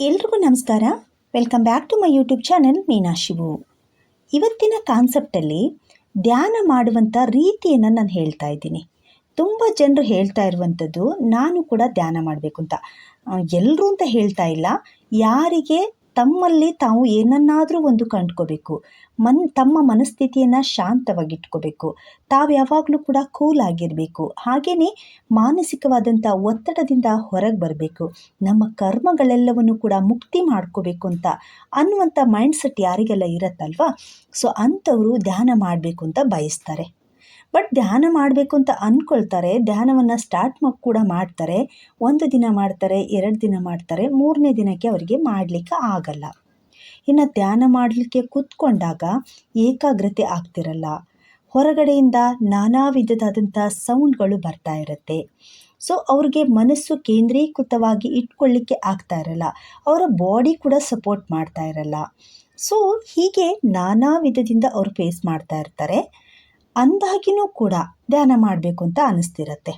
ಎಲ್ರಿಗೂ ನಮಸ್ಕಾರ. Welcome back to my YouTube channel Meena Shivu ಇವತ್ತಿನ ಕಾನ್ಸೆಪ್ಟಲ್ಲಿ ಧ್ಯಾನ ಮಾಡುವಂಥ ರೀತಿಯನ್ನು ನಾನು ಹೇಳ್ತಾ ಇದ್ದೀನಿ. ತುಂಬ ಜನರು ಹೇಳ್ತಾ ಇರುವಂಥದ್ದು ನಾನು ಕೂಡ ಧ್ಯಾನ ಮಾಡಬೇಕು ಅಂತ ಎಲ್ಲರೂ ಅಂತ ಹೇಳ್ತಾ ಇಲ್ಲ. ಯಾರಿಗೆ ತಮ್ಮಲ್ಲಿ ತಾವು ಏನನ್ನಾದರೂ ಒಂದು ಕಂಡ್ಕೋಬೇಕು. ಮನ್, ತಮ್ಮ ಮನಸ್ಥಿತಿಯನ್ನು ಶಾಂತವಾಗಿಟ್ಕೋಬೇಕು. ತಾವು ಯಾವಾಗಲೂ ಕೂಡ ಕೂಲ್ ಆಗಿರಬೇಕು. ಹಾಗೆಯೇ ಮಾನಸಿಕವಾದಂಥ ಒತ್ತಡದಿಂದ ಹೊರಗೆ ಬರಬೇಕು. ನಮ್ಮ ಕರ್ಮಗಳೆಲ್ಲವನ್ನು ಕೂಡ ಮುಕ್ತಿ ಮಾಡ್ಕೋಬೇಕು ಅಂತ ಅನ್ನುವಂಥ ಮೈಂಡ್ಸೆಟ್ ಯಾರಿಗೆಲ್ಲ ಇರುತ್ತಲ್ವಾ? ಸೊ ಅಂಥವರು ಧ್ಯಾನ ಮಾಡಬೇಕು ಅಂತ ಬಯಸ್ತಾರೆ. ಬಟ್ ಧ್ಯಾನ ಮಾಡಬೇಕು ಅಂತ ಅಂದ್ಕೊಳ್ತಾರೆ ಧ್ಯಾನವನ್ನು ಸ್ಟಾರ್ಟ್ ಮಾಡಿ ಕೂಡ ಮಾಡ್ತಾರೆ. ಒಂದು ದಿನ ಮಾಡ್ತಾರೆ, ಎರಡು ದಿನ ಮಾಡ್ತಾರೆ, ಮೂರನೇ ದಿನಕ್ಕೆ ಅವರಿಗೆ ಮಾಡಲಿಕ್ಕೆ ಆಗಲ್ಲ. ಇನ್ನು ಧ್ಯಾನ ಮಾಡಲಿಕ್ಕೆ ಕೂತ್ಕೊಂಡಾಗ ಏಕಾಗ್ರತೆ ಆಗ್ತಿರಲ್ಲ. ಹೊರಗಡೆಯಿಂದ ನಾನಾ ವಿಧದಾದಂಥ ಸೌಂಡ್ಗಳು ಬರ್ತಾ ಇರುತ್ತೆ. ಸೊ ಅವ್ರಿಗೆ ಮನಸ್ಸು ಕೇಂದ್ರೀಕೃತವಾಗಿ ಇಟ್ಕೊಳ್ಳಿಕ್ಕೆ ಆಗ್ತಾ ಇರಲ್ಲ. ಅವರ ಬಾಡಿ ಕೂಡ ಸಪೋರ್ಟ್ ಮಾಡ್ತಾ ಇರಲ್ಲ. ಸೊ ಹೀಗೆ ನಾನಾ ವಿಧದಿಂದ ಅವರು ಫೇಸ್ ಮಾಡ್ತಾ ಇರ್ತಾರೆ. ಅಂದಾಗಿನೂ ಕೂಡ ಧ್ಯಾನ ಮಾಡಬೇಕು ಅಂತ ಅನಿಸ್ತಿರತ್ತೆ.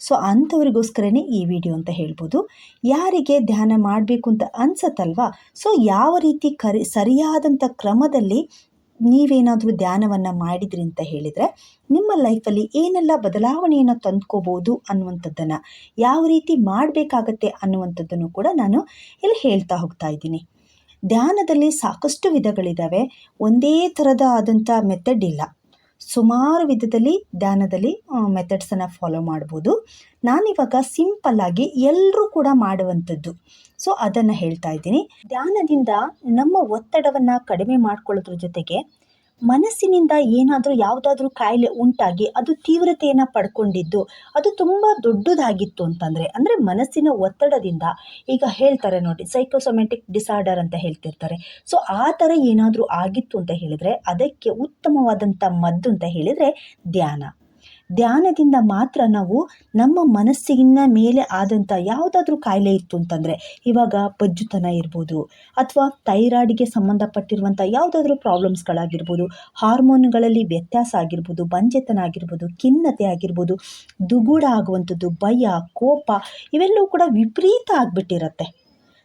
ಸೊ ಅಂಥವ್ರಿಗೋಸ್ಕರನೇ ಈ ವಿಡಿಯೋ ಅಂತ ಹೇಳ್ಬೋದು. ಯಾರಿಗೆ ಧ್ಯಾನ ಮಾಡಬೇಕು ಅಂತ ಅನ್ಸತ್ತಲ್ವಾ? ಸೊ ಯಾವ ರೀತಿ ಕರಿ, ಸರಿಯಾದಂಥ ಕ್ರಮದಲ್ಲಿ ನೀವೇನಾದರೂ ಧ್ಯಾನವನ್ನು ಮಾಡಿದ್ರಿ ಅಂತ ಹೇಳಿದರೆ, ನಿಮ್ಮ ಲೈಫಲ್ಲಿ ಏನೆಲ್ಲ ಬದಲಾವಣೆಯನ್ನು ತಂದ್ಕೋಬೋದು ಅನ್ನುವಂಥದ್ದನ್ನು, ಯಾವ ರೀತಿ ಮಾಡಬೇಕಾಗತ್ತೆ ಅನ್ನುವಂಥದ್ದನ್ನು ಕೂಡ ನಾನು ಇಲ್ಲಿ ಹೇಳ್ತಾ ಹೋಗ್ತಾ ಇದ್ದೀನಿ. ಧ್ಯಾನದಲ್ಲಿ ಸಾಕಷ್ಟು ವಿಧಗಳಿದ್ದಾವೆ ಒಂದೇ ಥರದ ಆದಂಥ ಮೆಥಡ್ ಇಲ್ಲ. ಸುಮಾರು ವಿಧದಲ್ಲಿ ಧ್ಯಾನದಲ್ಲಿ ಮೆಥಡ್ಸನ್ನು ಫಾಲೋ ಮಾಡ್ಬೋದು. ನಾನಿವಾಗ ಸಿಂಪಲ್ಲಾಗಿ ಎಲ್ಲರೂ ಕೂಡ ಮಾಡುವಂಥದ್ದು. ಸೊ ಅದನ್ನು ಹೇಳ್ತಾ ಇದ್ದೀನಿ. ಧ್ಯಾನದಿಂದ ನಮ್ಮ ಒತ್ತಡವನ್ನು ಕಡಿಮೆ ಮಾಡ್ಕೊಳ್ಳೋದ್ರ ಜೊತೆಗೆ ಮನಸ್ಸಿನಿಂದ ಏನಾದರೂ ಯಾವುದಾದ್ರೂ ಕಾಯಿಲೆ ಉಂಟಾಗಿ ಅದು ತೀವ್ರತೆಯನ್ನು ಪಡ್ಕೊಂಡಿದ್ದು, ಅದು ತುಂಬ ದೊಡ್ಡದಾಗಿತ್ತು ಅಂತಂದರೆ, ಅಂದರೆ ಮನಸ್ಸಿನ ಒತ್ತಡದಿಂದ, ಈಗ ಹೇಳ್ತಾರೆ ನೋಡಿ ಸೈಕೋಸೊಮೆಟಿಕ್ ಡಿಸಾರ್ಡರ್ ಅಂತ ಹೇಳ್ತಿರ್ತಾರೆ. ಸೊ ಆ ಥರ ಏನಾದರೂ ಆಗಿತ್ತು ಅಂತ ಹೇಳಿದರೆ, ಅದಕ್ಕೆ ಉತ್ತಮವಾದಂಥ ಮದ್ದು ಅಂತ ಹೇಳಿದರೆ ಧ್ಯಾನ. ಧ್ಯಾನದಿಂದ ಮಾತ್ರ ನಾವು ನಮ್ಮ ಮನಸ್ಸಿನ ಮೇಲೆ ಆದಂಥ ಯಾವುದಾದ್ರೂ ಕಾಯಿಲೆ ಇತ್ತು ಅಂತಂದರೆ ಇವಾಗ ಬಜ್ಜುತನ ಇರ್ಬೋದು ಅಥವಾ ಥೈರಾಯ್ಡ್ಗೆ ಸಂಬಂಧಪಟ್ಟಿರುವಂಥ ಯಾವುದಾದ್ರೂ ಪ್ರಾಬ್ಲಮ್ಸ್ಗಳಾಗಿರ್ಬೋದು, ಹಾರ್ಮೋನ್ಗಳಲ್ಲಿ ವ್ಯತ್ಯಾಸ ಆಗಿರ್ಬೋದು, ಬಂಜೆತನ ಆಗಿರ್ಬೋದು, ಖಿನ್ನತೆ ಆಗಿರ್ಬೋದು, ದುಗುಡ ಆಗುವಂಥದ್ದು, ಭಯ, ಕೋಪ ಇವೆಲ್ಲವೂ ಕೂಡ ವಿಪರೀತ ಆಗಿಬಿಟ್ಟಿರತ್ತೆ.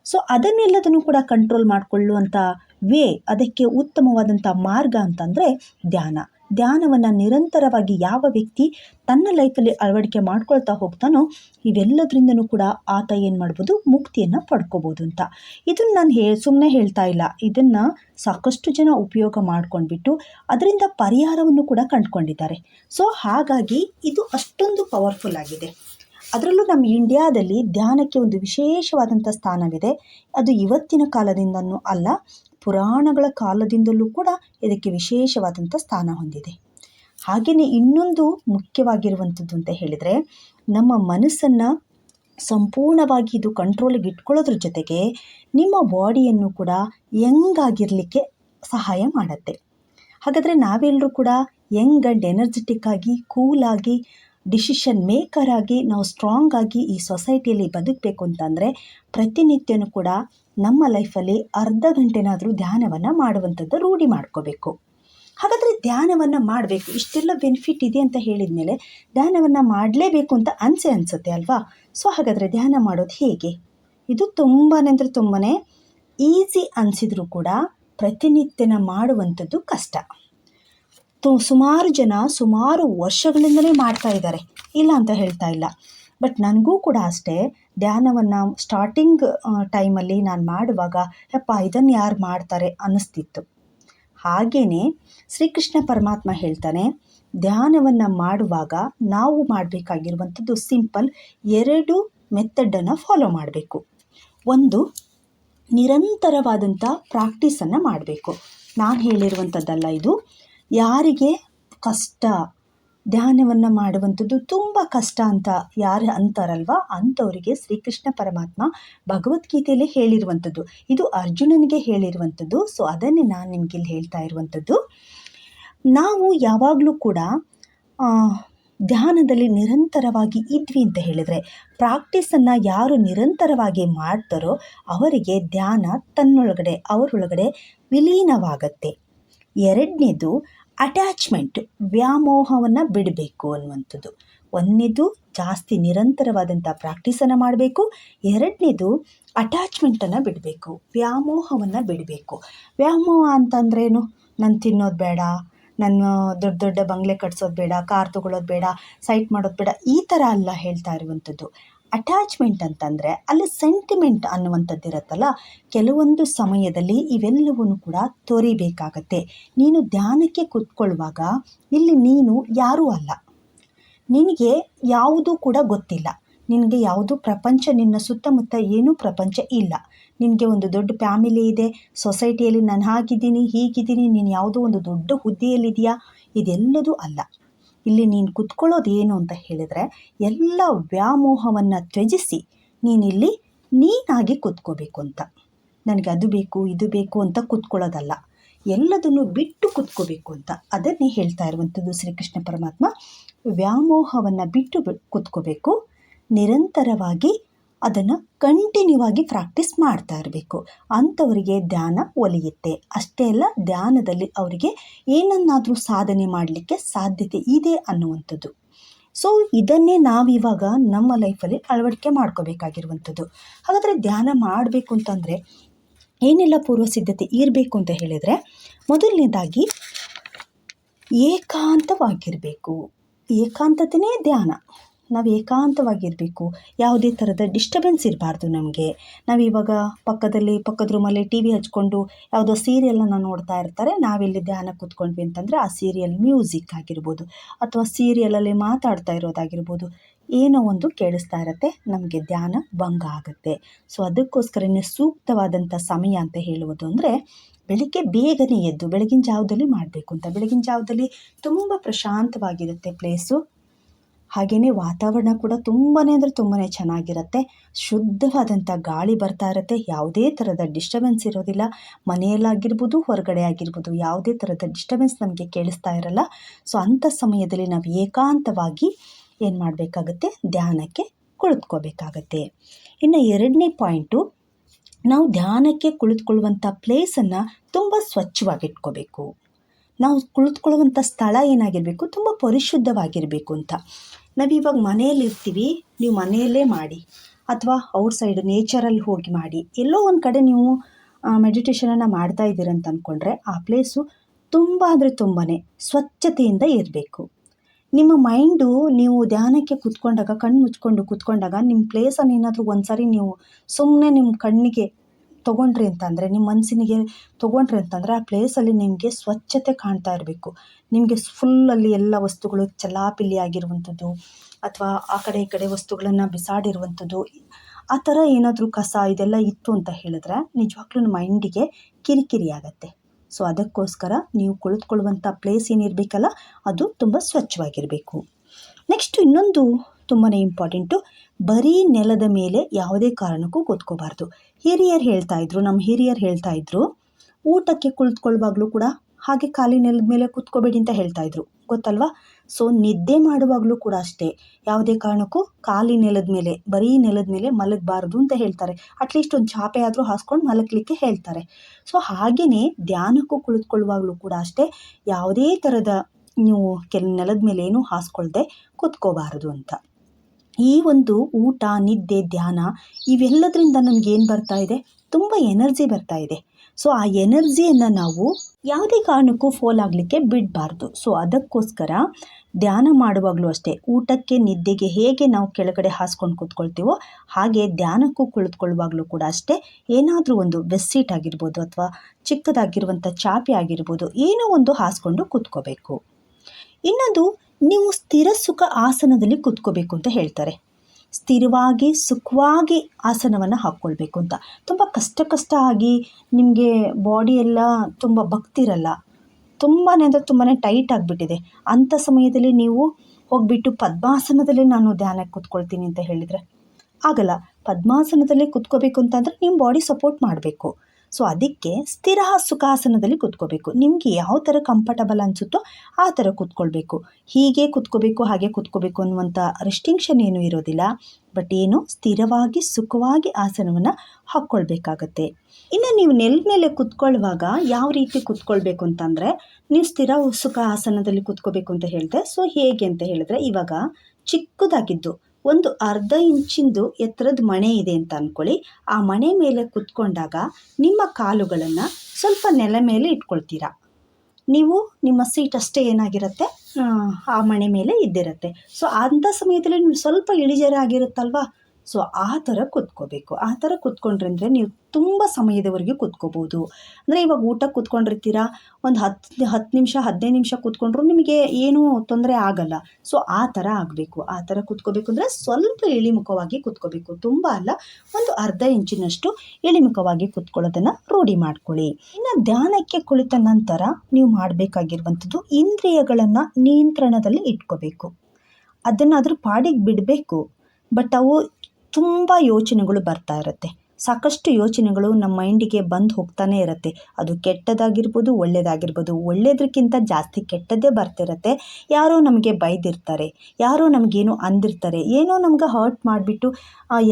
ಸೊ ಅದನ್ನೆಲ್ಲದನ್ನು ಕೂಡ ಕಂಟ್ರೋಲ್ ಮಾಡಿಕೊಳ್ಳುವಂಥ ವೇ, ಅದಕ್ಕೆ ಉತ್ತಮವಾದಂಥ ಮಾರ್ಗ ಅಂತಂದರೆ ಧ್ಯಾನ. ಧ್ಯಾನವನ್ನು ನಿರಂತರವಾಗಿ ಯಾವ ವ್ಯಕ್ತಿ ತನ್ನ ಲೈಫಲ್ಲಿ ಅಳವಡಿಕೆ ಮಾಡ್ಕೊಳ್ತಾ ಹೋಗ್ತಾನೋ ಇವೆಲ್ಲದರಿಂದನೂ ಕೂಡ ಆತ ಏನು ಮಾಡ್ಬೋದು, ಮುಕ್ತಿಯನ್ನು ಪಡ್ಕೋಬೋದು ಅಂತ. ಇದನ್ನು ನಾನು ಹೇ ಸುಮ್ಮನೆ ಹೇಳ್ತಾ ಇಲ್ಲ. ಇದನ್ನು ಸಾಕಷ್ಟು ಜನ ಉಪಯೋಗ ಮಾಡ್ಕೊಂಡ್ಬಿಟ್ಟು ಅದರಿಂದ ಪರಿಹಾರವನ್ನು ಕೂಡ ಕಂಡುಕೊಂಡಿದ್ದಾರೆ. ಸೊ ಹಾಗಾಗಿ ಇದು ಅಷ್ಟೊಂದು ಪವರ್ಫುಲ್ ಆಗಿದೆ. ಅದರಲ್ಲೂ ನಮ್ಮ ಇಂಡಿಯಾದಲ್ಲಿ ಧ್ಯಾನಕ್ಕೆ ಒಂದು ವಿಶೇಷವಾದಂಥ ಸ್ಥಾನವಿದೆ. ಅದು ಇವತ್ತಿನ ಕಾಲದಿಂದನೂ ಅಲ್ಲ ಪುರಾಣಗಳ ಕಾಲದಿಂದಲೂ ಕೂಡ ಇದಕ್ಕೆ ವಿಶೇಷವಾದಂಥ ಸ್ಥಾನ ಹೊಂದಿದೆ. ಹಾಗೆಯೇ ಇನ್ನೊಂದು ಮುಖ್ಯವಾಗಿರುವಂಥದ್ದು ಅಂತ ಹೇಳಿದರೆ, ನಮ್ಮ ಮನಸ್ಸನ್ನು ಸಂಪೂರ್ಣವಾಗಿ ಇದು ಕಂಟ್ರೋಲಿಗೆ ಇಟ್ಕೊಳ್ಳೋದ್ರ ಜೊತೆಗೆ ನಿಮ್ಮ ಬಾಡಿಯನ್ನು ಕೂಡ ಯಂಗ್ ಆಗಿರಲಿಕ್ಕೆ ಸಹಾಯ ಮಾಡುತ್ತೆ. ಹಾಗಾದರೆ ನಾವೆಲ್ಲರೂ ಕೂಡ ಯಂಗ್ ಆ್ಯಂಡ್ ಎನರ್ಜೆಟಿಕ್ ಆಗಿ ಕೂಲಾಗಿ ಡಿಸಿಷನ್ ಮೇಕರ್ ಆಗಿ ನಾವು ಸ್ಟ್ರಾಂಗ್ ಆಗಿ ಈ ಸೊಸೈಟಿಯಲ್ಲಿ ಬದುಕಬೇಕು ಅಂತಂದರೆ ಪ್ರತಿನಿತ್ಯನೂ ಕೂಡ ನಮ್ಮ ಲೈಫಲ್ಲಿ ಅರ್ಧ ಗಂಟೆನಾದರೂ ಧ್ಯಾನವನ್ನು ಮಾಡುವಂಥದ್ದು ರೂಢಿ ಮಾಡ್ಕೋಬೇಕು. ಹಾಗಾದರೆ ಧ್ಯಾನವನ್ನು ಮಾಡಬೇಕು. ಇಷ್ಟೆಲ್ಲ ಬೆನಿಫಿಟ್ ಇದೆ ಅಂತ ಹೇಳಿದ ಮೇಲೆ ಧ್ಯಾನವನ್ನು ಮಾಡಲೇಬೇಕು ಅಂತ ಅನಿಸೆ ಅನಿಸುತ್ತೆ ಅಲ್ವಾ? ಸೊ ಹಾಗಾದರೆ ಧ್ಯಾನ ಮಾಡೋದು ಹೇಗೆ? ಇದು ತುಂಬಾ ಅಂದರೆ ತುಂಬಾ ಈಸಿ ಅನ್ಸಿದ್ರೂ ಕೂಡ ಪ್ರತಿನಿತ್ಯನ ಮಾಡುವಂಥದ್ದು ಕಷ್ಟ. ಸುಮಾರು ಜನ ಸುಮಾರು ವರ್ಷಗಳಿಂದಲೇ ಮಾಡ್ತಾ ಇದ್ದಾರೆ. ಇಲ್ಲ ಅಂತ ಹೇಳ್ತಾ ಇಲ್ಲ. ಬಟ್ ನನಗೂ ಕೂಡ ಅಷ್ಟೇ, ಧ್ಯಾನವನ್ನು ಸ್ಟಾರ್ಟಿಂಗ್ ಟೈಮಲ್ಲಿ ನಾನು ಮಾಡುವಾಗ, ಯಪ್ಪ ಇದನ್ನು ಯಾರು ಮಾಡ್ತಾರೆ? ಅನ್ನಿಸ್ತಿತ್ತು. ಹಾಗೆಯೇ ಶ್ರೀಕೃಷ್ಣ ಪರಮಾತ್ಮ ಹೇಳ್ತಾನೆ, ಧ್ಯಾನವನ್ನು ಮಾಡುವಾಗ ನಾವು ಮಾಡಬೇಕಾಗಿರುವಂಥದ್ದು ಸಿಂಪಲ್ ಎರಡು ಮೆಥಡನ್ನು ಫಾಲೋ ಮಾಡಬೇಕು. ಒಂದು ನಿರಂತರವಾದಂಥ ಪ್ರಾಕ್ಟೀಸನ್ನು ಮಾಡಬೇಕು. ನಾನು ಹೇಳಿರುವಂಥದ್ದಲ್ಲ ಇದು. ಯಾರಿಗೆ ಕಷ್ಟ? ಧ್ಯಾನವನ್ನು ಮಾಡುವಂಥದ್ದು ತುಂಬ ಕಷ್ಟ ಅಂತ ಯಾರು ಅಂತಾರಲ್ವ? ಅಂಥವರಿಗೆ ಶ್ರೀಕೃಷ್ಣ ಪರಮಾತ್ಮ ಭಗವದ್ಗೀತೆಯಲ್ಲಿ ಹೇಳಿರುವಂಥದ್ದು. ಇದು ಅರ್ಜುನನಿಗೆ ಹೇಳಿರುವಂಥದ್ದು. ಸೊ ಅದನ್ನೇ ನಾನು ನಿಮಗೆ ಇಲ್ಲಿ ಹೇಳ್ತಾ ಇರುವಂಥದ್ದು. ನಾವು ಯಾವಾಗಲೂ ಕೂಡ ಧ್ಯಾನದಲ್ಲಿ ನಿರಂತರವಾಗಿ ಇದ್ವಿ ಅಂತ ಹೇಳಿದರೆ ಪ್ರಾಕ್ಟೀಸನ್ನು ಯಾರು ನಿರಂತರವಾಗಿ ಮಾಡ್ತಾರೋ ಅವರಿಗೆ ಧ್ಯಾನ ತನ್ನೊಳಗಡೆ, ಅವರೊಳಗಡೆ ವಿಲೀನವಾಗತ್ತೆ. ಎರಡನೇದು ಅಟ್ಯಾಚ್ಮೆಂಟ್ ವ್ಯಾಮೋಹವನ್ನು ಬಿಡಬೇಕು ಅನ್ನುವಂಥದ್ದು. ಒಂದನೇದು ಜಾಸ್ತಿ ನಿರಂತರವಾದಂಥ ಪ್ರಾಕ್ಟೀಸನ್ನು ಮಾಡಬೇಕು. ಎರಡನೇದು ಅಟ್ಯಾಚ್ಮೆಂಟನ್ನು ಬಿಡಬೇಕು. ವ್ಯಾಮೋಹವನ್ನು ಬಿಡಬೇಕು. ವ್ಯಾಮೋಹ ಅಂತಂದ್ರೇನು ನಾನು ತಿನ್ನೋದು ಬೇಡ, ನಾನು ದೊಡ್ಡ ದೊಡ್ಡ ಬಂಗಲೆ ಕಟ್ಸೋದು ಬೇಡ, ಕಾರ್ ತೊಗೊಳ್ಳೋದು ಬೇಡ ಸೈಟ್ ಮಾಡೋದು ಬೇಡ, ಈ ಥರ ಅಲ್ಲ ಹೇಳ್ತಾ ಇರುವಂಥದ್ದು. ಅಟ್ಯಾಚ್ಮೆಂಟ್ ಅಂತಂದರೆ ಅಲ್ಲಿ ಸೆಂಟಿಮೆಂಟ್ ಅನ್ನುವಂಥದ್ದು ಇರುತ್ತಲ್ಲ, ಕೆಲವೊಂದು ಸಮಯದಲ್ಲಿ ಇವೆಲ್ಲವನ್ನು ಕೂಡ ತೋರಿಬೇಕಾಗತ್ತೆ. ನೀನು ಧ್ಯಾನಕ್ಕೆ ಕೂತ್ಕೊಳ್ಳುವಾಗ ಇಲ್ಲಿ ನೀನು ಯಾರೂ ಅಲ್ಲ. ನಿನಗೆ ಯಾವುದೂ ಕೂಡ ಗೊತ್ತಿಲ್ಲ. ನಿನಗೆ ಯಾವುದು ಪ್ರಪಂಚ, ನಿನ್ನ ಸುತ್ತಮುತ್ತ ಏನೂ ಪ್ರಪಂಚ ಇಲ್ಲ. ನಿನಗೆ ಒಂದು ದೊಡ್ಡ ಫ್ಯಾಮಿಲಿ ಇದೆ ಸೊಸೈಟಿಯಲ್ಲಿ ನಾನು ಹಾಗಿದ್ದೀನಿ, ಹೀಗಿದ್ದೀನಿ, ನೀನು ಯಾವುದೋ ಒಂದು ದೊಡ್ಡ ಹುದ್ದೆಯಲ್ಲಿದೆಯಾ ಇದೆಲ್ಲದೂ ಅಲ್ಲ. ಇಲ್ಲಿ ನೀನು ಕುತ್ಕೊಳ್ಳೋದು ಏನು ಅಂತ ಹೇಳಿದರೆ, ಎಲ್ಲ ವ್ಯಾಮೋಹವನ್ನು ತ್ಯಜಿಸಿ ನೀನಿಲ್ಲಿ ನೀನಾಗಿ ಕೂತ್ಕೋಬೇಕು ಅಂತ. ನನಗೆ ಅದು ಬೇಕು, ಇದು ಬೇಕು ಅಂತ ಕೂತ್ಕೊಳ್ಳೋದಲ್ಲ. ಎಲ್ಲದನ್ನು ಬಿಟ್ಟು ಕೂತ್ಕೋಬೇಕು ಅಂತ. ಅದನ್ನೇ ಹೇಳ್ತಾ ಇರುವಂಥದ್ದು ಶ್ರೀಕೃಷ್ಣ ಪರಮಾತ್ಮ. ವ್ಯಾಮೋಹವನ್ನು ಬಿಟ್ಟು ಕುತ್ಕೋಬೇಕು ಕೂತ್ಕೋಬೇಕು. ನಿರಂತರವಾಗಿ ಅದನ್ನು ಕಂಟಿನ್ಯೂ ಆಗಿ ಪ್ರಾಕ್ಟೀಸ್ ಮಾಡ್ತಾ ಇರಬೇಕು. ಅಂಥವರಿಗೆ ಧ್ಯಾನ ಒಲಿಯುತ್ತೆ. ಅಷ್ಟೇ ಅಲ್ಲ, ಧ್ಯಾನದಲ್ಲಿ ಅವರಿಗೆ ಏನನ್ನಾದರೂ ಸಾಧನೆ ಮಾಡಲಿಕ್ಕೆ ಸಾಧ್ಯತೆ ಇದೆ ಅನ್ನುವಂಥದ್ದು. ಸೊ ಇದನ್ನೇ ನಾವಿವಾಗ ನಮ್ಮ ಲೈಫಲ್ಲಿ ಅಳವಡಿಕೆ ಮಾಡ್ಕೋಬೇಕಾಗಿರುವಂಥದ್ದು. ಹಾಗಾದರೆ ಧ್ಯಾನ ಮಾಡಬೇಕು ಅಂತಂದರೆ ಏನೆಲ್ಲ ಪೂರ್ವ ಸಿದ್ಧತೆ ಇರಬೇಕು ಅಂತ ಹೇಳಿದರೆ, ಮೊದಲನೇದಾಗಿ ಏಕಾಂತವಾಗಿರಬೇಕು. ಏಕಾಂತತೆಯೇ ಧ್ಯಾನ. ನಾವು ಏಕಾಂತವಾಗಿರಬೇಕು. ಯಾವುದೇ ಥರದ ಡಿಸ್ಟರ್ಬೆನ್ಸ್ ಇರಬಾರ್ದು ನಮಗೆ. ನಾವು ಇವಾಗ ಪಕ್ಕದಲ್ಲಿ, ಪಕ್ಕದ ರೂಮಲ್ಲಿ ಟಿ ವಿ ಹಚ್ಕೊಂಡು ಯಾವುದೋ ಸೀರಿಯಲನ್ನು ನೋಡ್ತಾ ಇರ್ತಾರೆ. ನಾವಿಲ್ಲಿ ಧ್ಯಾನ ಕೂತ್ಕೊಂಡ್ವಿ ಅಂತಂದರೆ ಆ ಸೀರಿಯಲ್ ಮ್ಯೂಸಿಕ್ ಆಗಿರ್ಬೋದು ಅಥವಾ ಸೀರಿಯಲಲ್ಲಿ ಮಾತಾಡ್ತಾ ಇರೋದಾಗಿರ್ಬೋದು. ಏನೋ ಒಂದು ಕೇಳಿಸ್ತಾ ಇರತ್ತೆ, ನಮಗೆ ಧ್ಯಾನ ಭಂಗ ಆಗುತ್ತೆ. ಸೊ ಅದಕ್ಕೋಸ್ಕರನೇ ಸೂಕ್ತವಾದಂಥ ಸಮಯ ಅಂತ ಹೇಳುವುದು ಅಂದರೆ ಬೆಳಿಗ್ಗೆ ಬೇಗನೆ ಎದ್ದು, ಬೆಳಗಿನ ಜಾವದಲ್ಲಿ ಮಾಡಬೇಕು ಅಂತ. ಬೆಳಗಿನ ಜಾವದಲ್ಲಿ ತುಂಬ ಪ್ರಶಾಂತವಾಗಿರುತ್ತೆ ಪ್ಲೇಸು ಹಾಗೆಯೇ ವಾತಾವರಣ ಕೂಡ ತುಂಬಾ ಅಂದರೆ ತುಂಬಾ ಚೆನ್ನಾಗಿರುತ್ತೆ. ಶುದ್ಧವಾದಂಥ ಗಾಳಿ ಬರ್ತಾ ಇರುತ್ತೆ. ಯಾವುದೇ ಥರದ ಡಿಸ್ಟರ್ಬೆನ್ಸ್ ಇರೋದಿಲ್ಲ. ಮನೆಯಲ್ಲಾಗಿರ್ಬೋದು ಹೊರಗಡೆ ಆಗಿರ್ಬೋದು, ಯಾವುದೇ ಥರದ ಡಿಸ್ಟರ್ಬೆನ್ಸ್ ನಮಗೆ ಕೇಳಿಸ್ತಾ ಇರಲ್ಲ. ಸೊ ಅಂಥ ಸಮಯದಲ್ಲಿ ನಾವು ಏಕಾಂತವಾಗಿ ಏನು ಮಾಡಬೇಕಾಗುತ್ತೆ? ಧ್ಯಾನಕ್ಕೆ ಕುಳಿತುಕೋಬೇಕಾಗತ್ತೆ. ಇನ್ನು ಎರಡನೇ ಪಾಯಿಂಟು ನಾವು ಧ್ಯಾನಕ್ಕೆ ಕುಳಿತುಕೊಳ್ಳುವಂಥ ಪ್ಲೇಸನ್ನು ತುಂಬ ಸ್ವಚ್ಛವಾಗಿಟ್ಕೋಬೇಕು. ನಾವು ಕುಳಿತುಕೊಳ್ಳುವಂಥ ಸ್ಥಳ ಏನಾಗಿರಬೇಕು? ತುಂಬ ಪರಿಶುದ್ಧವಾಗಿರಬೇಕು ಅಂತ. ನಾವಿವಾಗ ಮನೆಯಲ್ಲಿ ಇರ್ತೀವಿ, ನೀವು ಮನೆಯಲ್ಲೇ ಮಾಡಿ. ಅಥವಾ ಔಟ್ಸೈಡ್ ನೇಚರಲ್ಲಿ ಹೋಗಿ ಮಾಡಿ. ಎಲ್ಲೋ ಒಂದು ಕಡೆ ನೀವು ಮೆಡಿಟೇಷನನ್ನು ಮಾಡ್ತಾ ಇದ್ದೀರಂತ ಅಂದ್ಕೊಂಡ್ರೆ ಆ ಪ್ಲೇಸು ತುಂಬ ಅಂದರೆ ತುಂಬಾ ಸ್ವಚ್ಛತೆಯಿಂದ ಇರಬೇಕು. ನಿಮ್ಮ ಮೈಂಡು ನೀವು ಧ್ಯಾನಕ್ಕೆ ಕೂತ್ಕೊಂಡಾಗ, ಕಣ್ಣು ಮುಚ್ಕೊಂಡು ಕೂತ್ಕೊಂಡಾಗ ನಿಮ್ಮ ಪ್ಲೇಸನ್ನು ಏನಾದರೂ ಒಂದು ಸಾರಿ ನೀವು ಸುಮ್ಮನೆ ನಿಮ್ಮ ಕಣ್ಣಿಗೆ ತೊಗೊಂಡ್ರಿ ಅಂತಂದರೆ ನಿಮ್ಮ ಮನಸ್ಸಿನಿಗೆ ತೊಗೊಂಡ್ರಿ ಅಂತಂದರೆ, ಆ ಪ್ಲೇಸಲ್ಲಿ ನಿಮಗೆ ಸ್ವಚ್ಛತೆ ಕಾಣ್ತಾ ಇರಬೇಕು. ನಿಮಗೆ ಫುಲ್ಲಲ್ಲಿ ಎಲ್ಲ ವಸ್ತುಗಳು ಚಲಾಪಿಲಿ ಆಗಿರುವಂಥದ್ದು ಅಥವಾ ಆ ಕಡೆ ಈ ಕಡೆ ವಸ್ತುಗಳನ್ನು ಬಿಸಾಡಿರುವಂಥದ್ದು ಆ ಥರ ಏನಾದರೂ ಕಸ ಇದೆಲ್ಲ ಇತ್ತು ಅಂತ ಹೇಳಿದ್ರೆ, ನಿಜವಾಗ್ಲೂ ಮೈಂಡಿಗೆ ಕಿರಿಕಿರಿ ಆಗುತ್ತೆ. ಸೊ ಅದಕ್ಕೋಸ್ಕರ ನೀವು ಕುಳಿತುಕೊಳ್ಳುವಂಥ ಪ್ಲೇಸ್ ಏನಿರಬೇಕಲ್ಲ, ಅದು ತುಂಬ ಸ್ವಚ್ಛವಾಗಿರಬೇಕು. ನೆಕ್ಸ್ಟ್ ಇನ್ನೊಂದು ತುಂಬಾ ಇಂಪಾರ್ಟೆಂಟು ಬರೀ ನೆಲದ ಮೇಲೆ ಯಾವುದೇ ಕಾರಣಕ್ಕೂ ಕೂತ್ಕೋಬಾರ್ದು. ಹಿರಿಯರು ಹೇಳ್ತಾ ನಮ್ಮ ಹಿರಿಯರು ಹೇಳ್ತಾ ಊಟಕ್ಕೆ ಕುಳಿತುಕೊಳ್ಳುವಾಗಲೂ ಕೂಡ ಹಾಗೆ ಖಾಲಿ ನೆಲದ ಮೇಲೆ ಕೂತ್ಕೋಬೇಡಿ ಅಂತ ಹೇಳ್ತಾ ಇದ್ರು. ಗೊತ್ತಲ್ವಾ? ಸೊ ನಿದ್ದೆ ಮಾಡುವಾಗಲೂ ಕೂಡ ಅಷ್ಟೇ. ಯಾವುದೇ ಕಾರಣಕ್ಕೂ ಖಾಲಿ ನೆಲದ ಮೇಲೆ, ಬರೀ ನೆಲದ ಮೇಲೆ ಮಲಗಬಾರ್ದು ಅಂತ ಹೇಳ್ತಾರೆ. ಅಟ್ಲೀಸ್ಟ್ ಒಂದು ಚಾಪೆ ಆದರೂ ಹಾಸ್ಕೊಂಡು ಮಲಗಲಿಕ್ಕೆ ಹೇಳ್ತಾರೆ. ಸೊ ಹಾಗೆಯೇ ಧ್ಯಾನಕ್ಕೂ ಕುಳಿತುಕೊಳ್ಳುವಾಗಲೂ ಕೂಡ ಅಷ್ಟೇ ಯಾವುದೇ ಥರದ ನೀವು ಕೆಲ ನೆಲದ ಮೇಲೆ ಏನೂ ಹಾಸ್ಕೊಳ್ದೆ ಕೂತ್ಕೋಬಾರದು ಅಂತ. ಈ ಒಂದು ಊಟ, ನಿದ್ದೆ, ಧ್ಯಾನ ಇವೆಲ್ಲದರಿಂದ ಏನು ಬರ್ತಾ ಇದೆ? ತುಂಬ ಎನರ್ಜಿ ಬರ್ತಾ ಇದೆ. ಸೊ ಆ ಎನರ್ಜಿಯನ್ನು ನಾವು ಯಾವುದೇ ಕಾರಣಕ್ಕೂ ಫೋಲ್ ಆಗಲಿಕ್ಕೆ ಬಿಡಬಾರ್ದು. ಸೊ ಅದಕ್ಕೋಸ್ಕರ ಧ್ಯಾನ ಮಾಡುವಾಗಲೂ ಅಷ್ಟೇ, ಊಟಕ್ಕೆ, ನಿದ್ದೆಗೆ ಹೇಗೆ ನಾವು ಕೆಳಗಡೆ ಹಾಸ್ಕೊಂಡು ಕೂತ್ಕೊಳ್ತೀವೋ ಹಾಗೆ ಧ್ಯಾನಕ್ಕೂ ಕುಳಿತುಕೊಳ್ಳುವಾಗಲೂ ಕೂಡ ಅಷ್ಟೇ, ಏನಾದರೂ ಒಂದು ಬೆಸ್ಸೀಟ್ ಆಗಿರ್ಬೋದು ಅಥವಾ ಚಿಕ್ಕದಾಗಿರುವಂಥ ಚಾಪೆ ಆಗಿರ್ಬೋದು ಏನೋ ಒಂದು ಹಾಸ್ಕೊಂಡು ಕೂತ್ಕೋಬೇಕು. ಇನ್ನೊಂದು ನೀವು ಸ್ಥಿರ ಸುಖ ಆಸನದಲ್ಲಿ ಕೂತ್ಕೋಬೇಕು ಅಂತ ಹೇಳ್ತಾರೆ. ಸ್ಥಿರವಾಗಿ, ಸುಖವಾಗಿ ಆಸನವನ್ನು ಹಾಕ್ಕೊಳ್ಬೇಕು ಅಂತ. ತುಂಬ ಕಷ್ಟ ಕಷ್ಟ ಆಗಿ ನಿಮಗೆ ಬಾಡಿಯೆಲ್ಲ ತುಂಬ ಭಕ್ತಿರಲ್ಲ ತುಂಬಾ ಅಂದರೆ ತುಂಬಾ ಟೈಟ್ ಆಗಿಬಿಟ್ಟಿದೆ. ಅಂಥ ಸಮಯದಲ್ಲಿ ನೀವು ಹೋಗಿಬಿಟ್ಟು ಪದ್ಮಾಸನದಲ್ಲಿ ನಾನು ಧ್ಯಾನಕ್ಕೆ ಕೂತ್ಕೊಳ್ತೀನಿ ಅಂತ ಹೇಳಿದರೆ ಆಗಲ್ಲ. ಪದ್ಮಾಸನದಲ್ಲಿ ಕೂತ್ಕೋಬೇಕು ಅಂತಂದರೆ ನಿಮ್ಮ ಬಾಡಿ ಸಪೋರ್ಟ್ ಮಾಡಬೇಕು. ಸೊ ಅದಕ್ಕೆ ಸ್ಥಿರ ಸುಖಾಸನದಲ್ಲಿ ಕೂತ್ಕೋಬೇಕು. ನಿಮಗೆ ಯಾವ ಥರ ಕಂಫರ್ಟಬಲ್ ಅನಿಸುತ್ತೋ ಆ ಥರ ಕೂತ್ಕೊಳ್ಬೇಕು. ಹೀಗೆ ಕೂತ್ಕೋಬೇಕು, ಹಾಗೆ ಕೂತ್ಕೋಬೇಕು ಅನ್ನುವಂಥ ರೆಸ್ಟ್ರಿಕ್ಷನ್ ಏನೂ ಇರೋದಿಲ್ಲ. ಬಟ್ ಏನು? ಸ್ಥಿರವಾಗಿ, ಸುಖವಾಗಿ ಆಸನವನ್ನು ಹಾಕ್ಕೊಳ್ಬೇಕಾಗತ್ತೆ. ಇನ್ನು ನೀವು ನೆಲದ ಮೇಲೆ ಕೂತ್ಕೊಳ್ಳುವಾಗ ಯಾವ ರೀತಿ ಕೂತ್ಕೊಳ್ಬೇಕು ಅಂತಂದರೆ, ನೀವು ಸ್ಥಿರ ಸುಖ ಆಸನದಲ್ಲಿ ಕೂತ್ಕೋಬೇಕು ಅಂತ ಹೇಳಿದೆ ಸೊ ಹೇಗೆ ಅಂತ ಹೇಳಿದ್ರೆ, ಇವಾಗ ಚಿಕ್ಕದಾಗಿದ್ದು ಒಂದು ಅರ್ಧ ಇಂಚಿಂದು ಎತ್ತರದ ಮಣೆ ಇದೆ ಅಂತ ಅಂದ್ಕೊಳ್ಳಿ ಆ ಮಣೆ ಮೇಲೆ ಕುತ್ಕೊಂಡಾಗ ನಿಮ್ಮ ಕಾಲುಗಳನ್ನು ಸ್ವಲ್ಪ ನೆಲ ಮೇಲೆ ಇಟ್ಕೊಳ್ತೀರಾ. ನೀವು ನಿಮ್ಮ ಸೀಟ್ ಅಷ್ಟೇ ಏನಾಗಿರುತ್ತೆ? ಆ, ಮಣೆ ಮೇಲೆ ಇದ್ದಿರುತ್ತೆ. ಸೊ ಅಂಥ ಸಮಯದಲ್ಲಿ ನೀವು ಸ್ವಲ್ಪ ಇಳಿಜಾರಾಗಿರುತ್ತಲ್ವಾ? ಸೊ ಆ ಥರ ಕೂತ್ಕೋಬೇಕು. ಆ ಥರ ಕೂತ್ಕೊಂಡ್ರೆ ಅಂದರೆ ನೀವು ತುಂಬ ಸಮಯದವರೆಗೆ ಕೂತ್ಕೋಬೋದು. ಅಂದರೆ ಇವಾಗ ಊಟ ಕೂತ್ಕೊಂಡಿರ್ತೀರಾ? ಒಂದು ಹತ್ತು ಹತ್ತು ನಿಮಿಷ, ಹದಿನೈದು ನಿಮಿಷ ಕೂತ್ಕೊಂಡ್ರು ನಿಮಗೆ ಏನೂ ತೊಂದರೆ ಆಗಲ್ಲ. ಸೊ ಆ ಥರ ಆಗಬೇಕು. ಆ ಥರ ಕೂತ್ಕೋಬೇಕು ಅಂದರೆ ಸ್ವಲ್ಪ ಇಳಿಮುಖವಾಗಿ ಕೂತ್ಕೋಬೇಕು. ತುಂಬ ಅಲ್ಲ, ಒಂದು ಅರ್ಧ ಇಂಚಿನಷ್ಟು ಇಳಿಮುಖವಾಗಿ ಕೂತ್ಕೊಳ್ಳೋದನ್ನು ರೂಢಿ ಮಾಡ್ಕೊಳ್ಳಿ. ಇನ್ನು ಧ್ಯಾನಕ್ಕೆ ಕುಳಿತ ನಂತರ ನೀವು ಮಾಡಬೇಕಾಗಿರುವಂಥದ್ದು ಇಂದ್ರಿಯಗಳನ್ನು ನಿಯಂತ್ರಣದಲ್ಲಿ ಇಟ್ಕೋಬೇಕು. ಅದನ್ನು ಅದ್ರ ಪಾಡಿಗೆ ಬಿಡಬೇಕು. ಬಟ್ ಅವು ತುಂಬ ಯೋಚನೆಗಳು ಬರ್ತಾ ಇರುತ್ತೆ. ಸಾಕಷ್ಟು ಯೋಚನೆಗಳು ನಮ್ಮ ಮೈಂಡಿಗೆ ಬಂದು ಹೋಗ್ತಾನೆ ಇರುತ್ತೆ. ಅದು ಕೆಟ್ಟದಾಗಿರ್ಬೋದು ಒಳ್ಳೆಯದಾಗಿರ್ಬೋದು ಒಳ್ಳೆಯದಕ್ಕಿಂತ ಜಾಸ್ತಿ ಕೆಟ್ಟದ್ದೇ ಬರ್ತಿರುತ್ತೆ. ಯಾರೋ ನಮಗೆ ಬೈದಿರ್ತಾರೆ. ಯಾರೋ ನಮಗೇನು ಅಂದಿರ್ತಾರೆ. ಏನೋ ನಮ್ಗೆ ಹರ್ಟ್ ಮಾಡಿಬಿಟ್ಟು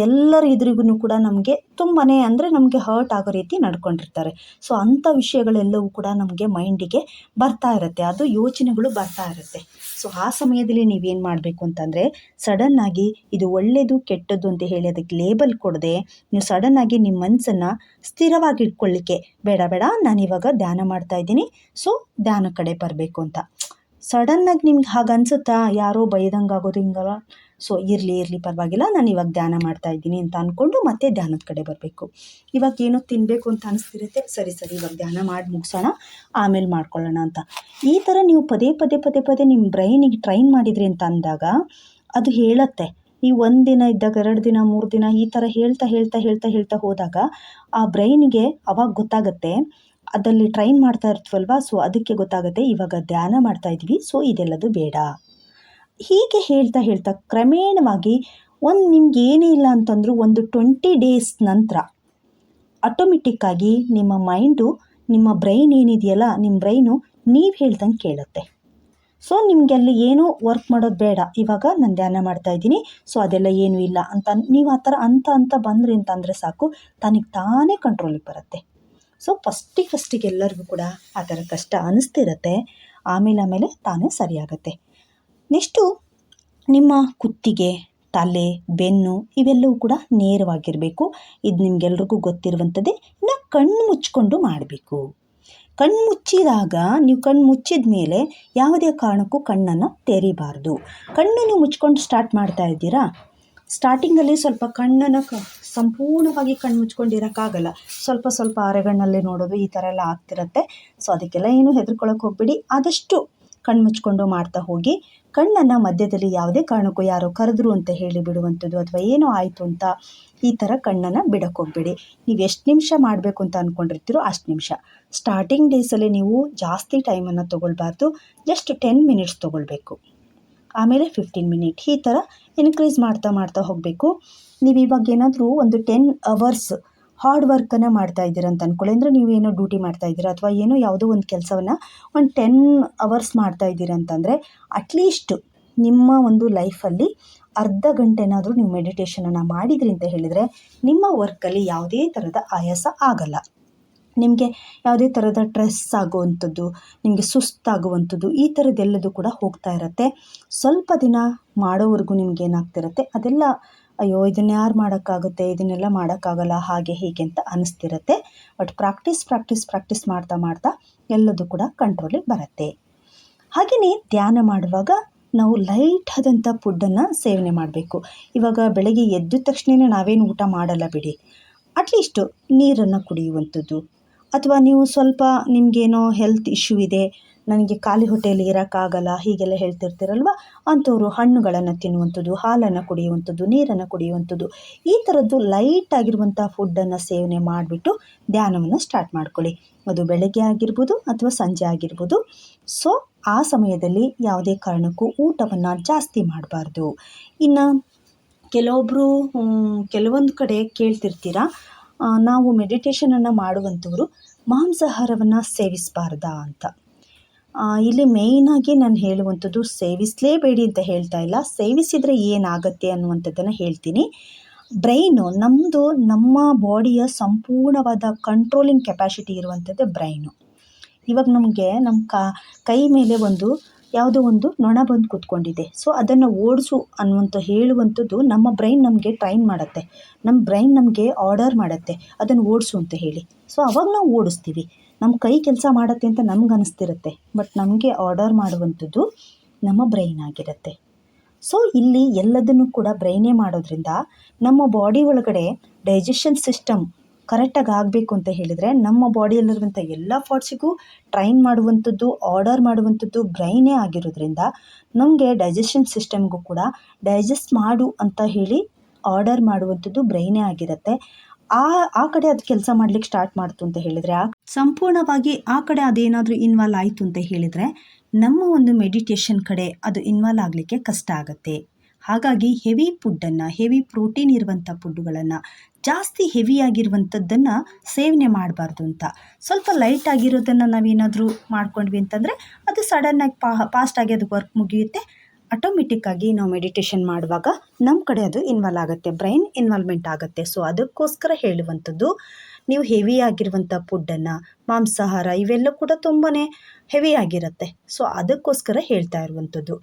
ಎಲ್ಲರ ಎದುರಿಗೂ ಕೂಡ ನಮಗೆ ತುಂಬಾ ಅಂದರೆ ನಮಗೆ ಹರ್ಟ್ ಆಗೋ ರೀತಿ ನಡ್ಕೊಂಡಿರ್ತಾರೆ. ಸೊ ಅಂಥ ವಿಷಯಗಳೆಲ್ಲವೂ ಕೂಡ ನಮಗೆ ಮೈಂಡಿಗೆ ಬರ್ತಾ ಇರುತ್ತೆ. ಅದು ಯೋಚನೆಗಳು ಬರ್ತಾ ಇರುತ್ತೆ. ಸೊ ಆ ಸಮಯದಲ್ಲಿ ನೀವೇನು ಮಾಡಬೇಕು ಅಂತಂದರೆ ಸಡನ್ನಾಗಿ ಇದು ಒಳ್ಳೆಯದು ಕೆಟ್ಟದ್ದು ಅಂತ ಹೇಳಿ ಅದಕ್ಕೆ ಲೇಬಲ್ ಕೊಡದೆ, ನೀವು ಸಡನ್ನಾಗಿ ನಿಮ್ಮ ಮನಸ್ಸನ್ನು ಸ್ಥಿರವಾಗಿ ಇಟ್ಕೊಳ್ಳಿಕ್ಕೆ ಬೇಡ ಬೇಡ ನಾನು ಇವಾಗ ಧ್ಯಾನ ಮಾಡ್ತಾ ಇದ್ದೀನಿ, ಸೊ ಧ್ಯಾನ ಕಡೆ ಬರಬೇಕು ಅಂತ. ಸಡನ್ನಾಗಿ ನಿಮ್ಗೆ ಹಾಗೆ ಅನ್ಸುತ್ತಾ? ಯಾರೋ ಬೈದಂಗೆ ಆಗೋದು ಹಿಂಗಲ್ಲ ಸೊ ಇರಲಿ ಇರಲಿ, ಪರವಾಗಿಲ್ಲ. ನಾನು ಇವಾಗ ಧ್ಯಾನ ಮಾಡ್ತಾ ಇದ್ದೀನಿ ಅಂತ ಅಂದ್ಕೊಂಡು ಮತ್ತೆ ಧ್ಯಾನದ ಕಡೆ ಬರಬೇಕು. ಇವಾಗ ಏನೋ ತಿನ್ನಬೇಕು ಅಂತ ಅನಿಸ್ತಿರುತ್ತೆ? ಸರಿ ಸರಿ, ಇವಾಗ ಧ್ಯಾನ ಮಾಡಿ ಮುಗಿಸೋಣ. ಆಮೇಲೆ ಮಾಡ್ಕೊಳ್ಳೋಣ ಅಂತ. ಈ ಥರ ನೀವು ಪದೇ ಪದೇ ಪದೇ ಪದೇ ನಿಮ್ಮ ಬ್ರೈನಿಗೆ ಟ್ರೈನ್ ಮಾಡಿದ್ರಿ ಅಂತ ಅಂದಾಗ ಅದು ಹೇಳತ್ತೆ. ನೀವು ಒಂದು ದಿನ ಇದ್ದಾಗ, ಎರಡು ದಿನ, ಮೂರು ದಿನ ಈ ಥರ ಹೇಳ್ತಾ ಹೇಳ್ತಾ ಹೇಳ್ತಾ ಹೇಳ್ತಾ ಹೋದಾಗ ಆ ಬ್ರೈನಿಗೆ ಅವಾಗ ಗೊತ್ತಾಗುತ್ತೆ. ಅದಲ್ಲಿ ಟ್ರೈನ್ ಮಾಡ್ತಾ ಇರ್ತೀವಲ್ವಾ? ಸೊ ಅದಕ್ಕೆ ಗೊತ್ತಾಗುತ್ತೆ. ಇವಾಗ ಧ್ಯಾನ ಮಾಡ್ತಾ ಇದ್ವಿ ಸೊ ಇದೆಲ್ಲದು ಬೇಡ. ಹೀಗೆ ಹೇಳ್ತಾ ಹೇಳ್ತಾ ಕ್ರಮೇಣವಾಗಿ ಒಂದು ನಿಮ್ಗೆ ಏನೇ ಇಲ್ಲ ಅಂತಂದರೂ ಒಂದು ಟ್ವೆಂಟಿ ಡೇಸ್ ನಂತರ ಆಟೋಮೆಟಿಕ್ಕಾಗಿ ನಿಮ್ಮ ಮೈಂಡು ನಿಮ್ಮ ಬ್ರೈನ್ ಏನಿದೆಯಲ್ಲ ನಿಮ್ಮ ಬ್ರೈನು ನೀವು ಹೇಳ್ದಂಗೆ ಕೇಳುತ್ತೆ. ಸೊ ನಿಮಗೆ ಅಲ್ಲಿ ಏನೂ ವರ್ಕ್ ಮಾಡೋದು ಬೇಡ. ಇವಾಗ ನಾನು ಧ್ಯಾನ ಮಾಡ್ತಾ ಇದ್ದೀನಿ. ಸೊ ಅದೆಲ್ಲ ಏನೂ ಇಲ್ಲ ಅಂತ. ನೀವು ಆ ಥರ ಅಂತ ಅಂತ ಬಂದ್ರಿ ಅಂತಂದರೆ ಸಾಕು. ತನಗೆ ತಾನೇ ಕಂಟ್ರೋಲಿಗೆ ಬರುತ್ತೆ. ಸೊ ಫಸ್ಟಿಗೆ ಫಸ್ಟಿಗೆ ಎಲ್ಲರಿಗೂ ಕೂಡ ಆ ಥರ ಕಷ್ಟ ಅನ್ನಿಸ್ತಿರತ್ತೆ ಆಮೇಲೆ ಆಮೇಲೆ ತಾನೇ ಸರಿಯಾಗತ್ತೆ. ನೆಕ್ಸ್ಟು ನಿಮ್ಮ ಕುತ್ತಿಗೆ, ತಲೆ, ಬೆನ್ನು ಇವೆಲ್ಲವೂ ಕೂಡ ನೇರವಾಗಿರಬೇಕು. ಇದು ನಿಮಗೆಲ್ರಿಗೂ ಗೊತ್ತಿರುವಂಥದ್ದೇ ಇನ್ನು ಕಣ್ಣು ಮುಚ್ಕೊಂಡು ಮಾಡಬೇಕು. ಕಣ್ಣು ಮುಚ್ಚಿದಾಗ, ನೀವು ಕಣ್ಣು ಮುಚ್ಚಿದ ಮೇಲೆ ಯಾವುದೇ ಕಾರಣಕ್ಕೂ ಕಣ್ಣನ್ನು ತೆರಿಬಾರ್ದು. ಕಣ್ಣು ನೀವು ಮುಚ್ಕೊಂಡು ಸ್ಟಾರ್ಟ್ ಮಾಡ್ತಾ ಇದ್ದೀರಾ? ಸ್ಟಾರ್ಟಿಂಗಲ್ಲಿ ಸ್ವಲ್ಪ ಕಣ್ಣನ್ನು ಕ, ಸಂಪೂರ್ಣವಾಗಿ ಕಣ್ಣು ಮುಚ್ಕೊಂಡಿರೋಕ್ಕಾಗಲ್ಲ. ಸ್ವಲ್ಪ ಸ್ವಲ್ಪ ಅರೆಗಣ್ಣಲ್ಲಿ ನೋಡೋದು ಈ ಥರ ಎಲ್ಲ ಆಗ್ತಿರತ್ತೆ. ಸೊ ಅದಕ್ಕೆಲ್ಲ ಏನು ಹೆದ್ರಿಕೊಳ್ಳೋಕೆ ಹೋಗಬೇಡಿ. ಆದಷ್ಟು ಕಣ್ಣು ಮುಚ್ಕೊಂಡು ಮಾಡ್ತಾ ಹೋಗಿ. ಕಣ್ಣನ್ನು ಮಧ್ಯದಲ್ಲಿ ಯಾವುದೇ ಕಾರಣಕ್ಕೂ ಯಾರೋ ಕರೆದ್ರು ಅಂತ ಹೇಳಿ ಬಿಡುವಂಥದ್ದು ಅಥವಾ ಏನೋ ಆಯಿತು ಅಂತ ಈ ಥರ ಕಣ್ಣನ್ನು ಬಿಡಕ್ಕೆ ಹೋಗ್ಬೇಡಿ ನೀವು ಎಷ್ಟು ನಿಮಿಷ ಮಾಡಬೇಕು ಅಂತ ಅಂದ್ಕೊಂಡಿರ್ತೀರೋ ಅಷ್ಟು ನಿಮಿಷ. ಸ್ಟಾರ್ಟಿಂಗ್ ಡೇಸಲ್ಲಿ ನೀವು ಜಾಸ್ತಿ ಟೈಮನ್ನು ತೊಗೊಳ್ಬಾರ್ದು. ಜಸ್ಟ್ ಟೆನ್ ಮಿನಿಟ್ಸ್ ತೊಗೊಳ್ಬೇಕು. ಆಮೇಲೆ ಫಿಫ್ಟೀನ್ ಮಿನಿಟ್ ಈ ಥರ ಇನ್ಕ್ರೀಸ್ ಮಾಡ್ತಾ ಮಾಡ್ತಾ ಹೋಗಬೇಕು. ನೀವು ಇವಾಗ ಏನಾದರೂ ಒಂದು ಟೆನ್ ಅವರ್ಸ್ ಹಾರ್ಡ್ ವರ್ಕನ್ನು ಮಾಡ್ತಾ ಇದ್ದೀರ ಅಂತ ಅಂದ್ಕೊಳ್ಳಿ ಅಂದರೆ ನೀವೇನೋ ಡ್ಯೂಟಿ ಮಾಡ್ತಾ ಇದ್ದೀರ ಅಥವಾ ಏನೋ ಯಾವುದೋ ಒಂದು ಕೆಲಸವನ್ನು ಒಂದು ಟೆನ್ ಅವರ್ಸ್ ಮಾಡ್ತಾ ಇದ್ದೀರ ಅಂತಂದರೆ ಅಟ್ಲೀಸ್ಟ್ ನಿಮ್ಮ ಒಂದು ಲೈಫಲ್ಲಿ ಅರ್ಧ ಗಂಟೆನಾದರೂ ನೀವು ಮೆಡಿಟೇಷನನ್ನು ಮಾಡಿದ್ರಿ ಅಂತ ಹೇಳಿದರೆ ನಿಮ್ಮ ವರ್ಕಲ್ಲಿ ಯಾವುದೇ ಥರದ ಆಯಾಸ ಆಗಲ್ಲ. ನಿಮಗೆ ಯಾವುದೇ ಥರದ ಸ್ಟ್ರೆಸ್ ಆಗುವಂಥದ್ದು, ನಿಮಗೆ ಸುಸ್ತಾಗುವಂಥದ್ದು ಈ ಥರದ್ದೆಲ್ಲದೂ ಕೂಡ ಹೋಗ್ತಾ ಇರುತ್ತೆ. ಸ್ವಲ್ಪ ದಿನ ಮಾಡೋವರೆಗೂ ನಿಮ್ಗೆ ಏನಾಗ್ತಿರುತ್ತೆ ಅದೆಲ್ಲ ಅಯ್ಯೋ, ಇದನ್ನ ಯಾರು ಮಾಡೋಕ್ಕಾಗುತ್ತೆ? ಇದನ್ನೆಲ್ಲ ಮಾಡೋಕ್ಕಾಗಲ್ಲ, ಹಾಗೆ ಹೀಗೆ ಅಂತ ಅನ್ನಿಸ್ತಿರುತ್ತೆ ಬಟ್ ಪ್ರಾಕ್ಟೀಸ್ ಪ್ರಾಕ್ಟೀಸ್ ಪ್ರಾಕ್ಟೀಸ್ ಮಾಡ್ತಾ ಮಾಡ್ತಾ ಎಲ್ಲದೂ ಕೂಡ ಕಂಟ್ರೋಲಿಗೆ ಬರುತ್ತೆ. ಹಾಗೆಯೇ ಧ್ಯಾನ ಮಾಡುವಾಗ ನಾವು ಲೈಟ್ ಆದಂಥ ಫುಡ್ಡನ್ನು ಸೇವನೆ ಮಾಡಬೇಕು. ಇವಾಗ ಬೆಳಗ್ಗೆ ಎದ್ದ ತಕ್ಷಣವೇ ನಾವೇನು ಊಟ ಮಾಡಲ್ಲ ಬಿಡಿ. ಅಟ್ಲೀಸ್ಟು ನೀರನ್ನು ಕುಡಿಯುವಂಥದ್ದು. ಅಥವಾ ನೀವು ಸ್ವಲ್ಪ ನಿಮಗೇನೋ ಹೆಲ್ತ್ ಇಶ್ಯೂ ಇದೆ ನನಗೆ ಖಾಲಿ ಹೊಟ್ಟೆಯಲ್ಲಿ ಇರೋಕ್ಕಾಗಲ್ಲ, ಹೀಗೆಲ್ಲ ಹೇಳ್ತಿರ್ತೀರಲ್ವ? ಅಂಥವರು ಹಣ್ಣುಗಳನ್ನು ತಿನ್ನುವಂಥದ್ದು, ಹಾಲನ್ನು ಕುಡಿಯುವಂಥದ್ದು, ನೀರನ್ನು ಕುಡಿಯುವಂಥದ್ದು, ಈ ಥರದ್ದು ಲೈಟ್ ಆಗಿರುವಂಥ ಫುಡ್ಡನ್ನು ಸೇವನೆ ಮಾಡಿಬಿಟ್ಟು ಧ್ಯಾನವನ್ನು ಸ್ಟಾರ್ಟ್ ಮಾಡ್ಕೊಳ್ಳಿ. ಅದು ಬೆಳಗ್ಗೆ ಆಗಿರ್ಬೋದು ಅಥವಾ ಸಂಜೆ ಆಗಿರ್ಬೋದು. ಸೊ ಆ ಸಮಯದಲ್ಲಿ ಯಾವುದೇ ಕಾರಣಕ್ಕೂ ಊಟವನ್ನು ಜಾಸ್ತಿ ಮಾಡಬಾರ್ದು. ಇನ್ನು ಕೆಲವೊಬ್ಬರು ಕೆಲವೊಂದು ಕಡೆ ಕೇಳ್ತಿರ್ತೀರ ನಾವು ಮೆಡಿಟೇಷನನ್ನು ಮಾಡುವಂಥವರು ಮಾಂಸಾಹಾರವನ್ನು ಸೇವಿಸಬಾರ್ದಾ ಅಂತ. ಇಲ್ಲಿ ಮೇಯ್ನಾಗಿ ನಾನು ಹೇಳುವಂಥದ್ದು ಸೇವಿಸಲೇಬೇಡಿ ಅಂತ ಹೇಳ್ತಾ ಇಲ್ಲ. ಸೇವಿಸಿದರೆ ಏನಾಗತ್ತೆ ಅನ್ನುವಂಥದ್ದನ್ನು ಹೇಳ್ತೀನಿ. ಬ್ರೈನು ನಮ್ಮದು ನಮ್ಮ ಬಾಡಿಯ ಸಂಪೂರ್ಣವಾದ ಕಂಟ್ರೋಲಿಂಗ್ ಕೆಪಾಸಿಟಿ ಇರುವಂಥದ್ದೇ ಬ್ರೈನು ಇವಾಗ ನಮಗೆ ನಮ್ಮ ಕೈ ಮೇಲೆ ಒಂದು ಯಾವುದೋ ಒಂದು ನೊಣ ಬಂದು ಕೂತ್ಕೊಂಡಿದೆ. ಸೊ ಅದನ್ನು ಓಡಿಸು ಅನ್ನುವಂಥ ಹೇಳುವಂಥದ್ದು ನಮ್ಮ ಬ್ರೈನ್ ನಮಗೆ ಟ್ರೈನ್ ಮಾಡುತ್ತೆ. ನಮ್ಮ ಬ್ರೈನ್ ನಮಗೆ ಆರ್ಡರ್ ಮಾಡುತ್ತೆ. ಅದನ್ನು ಓಡಿಸು ಅಂತ ಹೇಳಿ. ಸೊ ಅವಾಗ ನಾವು ಓಡಿಸ್ತೀವಿ. ನಮ್ಮ ಕೈ ಕೆಲಸ ಮಾಡುತ್ತೆ ಅಂತ ನಮ್ಗೆ ಅನಿಸ್ತಿರುತ್ತೆ. ಬಟ್ ನಮಗೆ ಆರ್ಡರ್ ಮಾಡುವಂಥದ್ದು ನಮ್ಮ ಬ್ರೈನ್ ಆಗಿರುತ್ತೆ. ಸೊ ಇಲ್ಲಿ ಎಲ್ಲದನ್ನು ಕೂಡ ಬ್ರೈನೇ ಮಾಡೋದ್ರಿಂದ ನಮ್ಮ ಬಾಡಿ ಒಳಗಡೆ ಡೈಜೆಷನ್ ಸಿಸ್ಟಮ್ ಕರೆಕ್ಟಾಗಿ ಆಗಬೇಕು ಅಂತ ಹೇಳಿದರೆ ನಮ್ಮ ಬಾಡಿಯಲ್ಲಿರುವಂಥ ಎಲ್ಲ ಫಾಟ್ಸಿಗೂ ಟ್ರೈನ್ ಮಾಡುವಂಥದ್ದು, ಆರ್ಡರ್ ಮಾಡುವಂಥದ್ದು ಬ್ರೈನೇ ಆಗಿರೋದ್ರಿಂದ ನಮಗೆ ಡೈಜೆಷನ್ ಸಿಸ್ಟಮ್ಗೂ ಕೂಡ ಡೈಜೆಸ್ಟ್ ಮಾಡು ಅಂತ ಹೇಳಿ ಆರ್ಡರ್ ಮಾಡುವಂಥದ್ದು ಬ್ರೈನೇ ಆಗಿರುತ್ತೆ. ಆ ಆ ಕಡೆ ಅದು ಕೆಲಸ ಮಾಡ್ಲಿಕ್ಕೆ ಸ್ಟಾರ್ಟ್ ಮಾಡ್ತು ಅಂತ ಹೇಳಿದರೆ, ಸಂಪೂರ್ಣವಾಗಿ ಆ ಕಡೆ ಅದೇನಾದರೂ ಇನ್ವಾಲ್ವ್ ಆಯಿತು ಅಂತ ಹೇಳಿದರೆ ನಮ್ಮ ಒಂದು ಮೆಡಿಟೇಷನ್ ಕಡೆ ಅದು ಇನ್ವಾಲ್ವ್ ಆಗಲಿಕ್ಕೆ ಕಷ್ಟ ಆಗುತ್ತೆ. ಹಾಗಾಗಿ ಹೆವಿ ಫುಡ್ಡನ್ನು ಹೆವಿ ಪ್ರೋಟೀನ್ ಇರುವಂಥ ಫುಡ್ಡುಗಳನ್ನು ಜಾಸ್ತಿ ಹೆವಿಯಾಗಿರುವಂಥದ್ದನ್ನು ಸೇವನೆ ಮಾಡಬಾರ್ದು ಅಂತ. ಸ್ವಲ್ಪ ಲೈಟ್ ಆಗಿರೋದನ್ನು ನಾವೇನಾದರೂ ಮಾಡ್ಕೊಂಡ್ವಿ ಅಂತಂದರೆ ಅದು ಸಡನ್ನಾಗಿ ಪಾ ಫಾಸ್ಟಾಗಿ ಅದು ವರ್ಕ್ ಮುಗಿಯುತ್ತೆ. ಆಟೋಮೆಟಿಕ್ಕಾಗಿ ನಾವು ಮೆಡಿಟೇಷನ್ ಮಾಡುವಾಗ ನಮ್ಮ ಕಡೆ ಅದು ಇನ್ವಾಲ್ವ್ ಆಗುತ್ತೆ ಬ್ರೈನ್ ಇನ್ವಾಲ್ವ್ಮೆಂಟ್ ಆಗುತ್ತೆ. ಸೊ ಅದಕ್ಕೋಸ್ಕರ ಹೇಳುವಂಥದ್ದು, ನೀವು ಹೆವಿ ಆಗಿರುವಂಥ ಫುಡ್ಡನ್ನು ಮಾಂಸಾಹಾರ ಇವೆಲ್ಲ ಕೂಡ ತುಂಬಾ ಹೆವಿಯಾಗಿರುತ್ತೆ ಸೊ ಅದಕ್ಕೋಸ್ಕರ ಹೇಳ್ತಾ ಇರುವಂಥದ್ದು.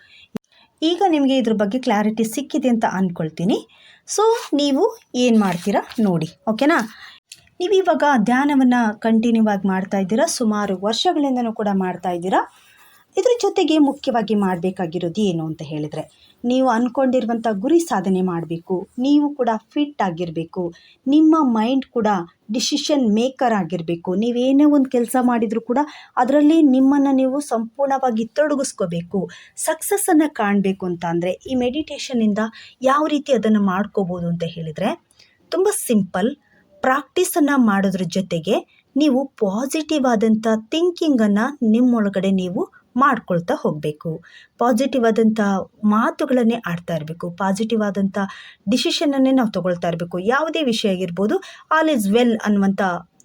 ಈಗ ನಿಮಗೆ ಇದ್ರ ಬಗ್ಗೆ ಕ್ಲಾರಿಟಿ ಸಿಕ್ಕಿದೆ ಅಂತ ಅಂದ್ಕೊಳ್ತೀನಿ ಸೊ ನೀವು ಏನು ಮಾಡ್ತೀರಾ ನೋಡಿ ಓಕೆನಾ ನೀವು ಇವಾಗ ಧ್ಯಾನವನ್ನು ಕಂಟಿನ್ಯೂ ಆಗಿ ಮಾಡ್ತಾ ಇದ್ದೀರಾ, ಸುಮಾರು ವರ್ಷಗಳಿಂದನೂ ಕೂಡ ಮಾಡ್ತಾ ಇದ್ದೀರಾ. ಇದ್ರ ಜೊತೆಗೆ ಮುಖ್ಯವಾಗಿ ಮಾಡಬೇಕಾಗಿರೋದು ಏನು ಅಂತ ಹೇಳಿದರೆ, ನೀವು ಅಂದ್ಕೊಂಡಿರುವಂಥ ಗುರಿ ಸಾಧನೆ ಮಾಡಬೇಕು, ನೀವು ಕೂಡ ಫಿಟ್ ಆಗಿರಬೇಕು, ನಿಮ್ಮ ಮೈಂಡ್ ಕೂಡ ಡಿಸಿಷನ್ ಮೇಕರ್ ಆಗಿರಬೇಕು ನೀವೇನೇ ಒಂದು ಕೆಲಸ ಮಾಡಿದರೂ ಕೂಡ ಅದರಲ್ಲಿ ನಿಮ್ಮನ್ನು ನೀವು ಸಂಪೂರ್ಣವಾಗಿ ತೊಡಗಿಸ್ಕೋಬೇಕು ಸಕ್ಸಸ್ಸನ್ನು ಕಾಣಬೇಕು ಅಂತ ಅಂದರೆ ಈ ಮೆಡಿಟೇಷನಿಂದ ಯಾವ ರೀತಿ ಅದನ್ನು ಮಾಡ್ಕೋಬೋದು ಅಂತ ಹೇಳಿದರೆ, ತುಂಬ ಸಿಂಪಲ್ ಪ್ರಾಕ್ಟೀಸನ್ನು ಮಾಡೋದ್ರ ಜೊತೆಗೆ ನೀವು ಪಾಸಿಟಿವ್ ಆದಂಥ ಥಿಂಕಿಂಗನ್ನು ನಿಮ್ಮೊಳಗಡೆ ನೀವು ಮಾಡ್ಕೊಳ್ತಾ ಹೋಗಬೇಕು. ಪಾಸಿಟಿವ್ ಆದಂಥ ಮಾತುಗಳನ್ನೇ ಆಡ್ತಾ ಇರಬೇಕು. ಪಾಸಿಟಿವ್ ಆದಂಥ ಡಿಸಿಷನನ್ನೇ ನಾವು ತಗೊಳ್ತಾ ಇರಬೇಕು. ಯಾವುದೇ ವಿಷಯ ಆಗಿರ್ಬೋದು ಆಲ್ ಈಸ್ ವೆಲ್ ಅನ್ನುವಂಥ